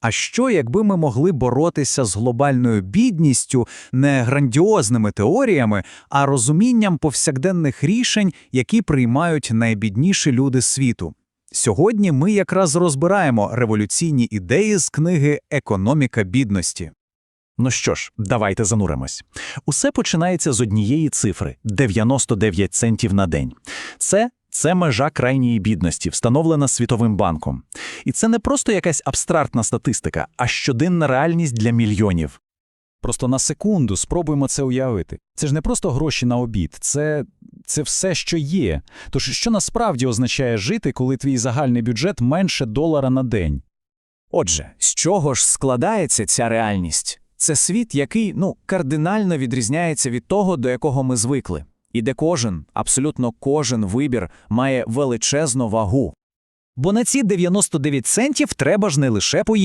А що, якби ми могли боротися з глобальною бідністю не грандіозними теоріями, а розумінням повсякденних рішень, які приймають найбідніші люди світу? Сьогодні ми якраз розбираємо революційні ідеї з книги Економіка бідності. Ну що ж, давайте зануримось. Усе починається з однієї цифри – 99 центів на день. Це це межа крайньої бідності, встановлена Світовим банком. І це не просто якась абстрактна статистика, а щоденна реальність для мільйонів. Просто на секунду спробуємо це уявити. Це ж не просто гроші на обід, це, це все, що є. Тож що насправді означає жити, коли твій загальний бюджет менше долара на день? Отже, з чого ж складається ця реальність? Це світ, який ну кардинально відрізняється від того, до якого ми звикли, і де кожен, абсолютно кожен вибір має величезну вагу. Бо на ці 99 центів треба ж не лише поїсти.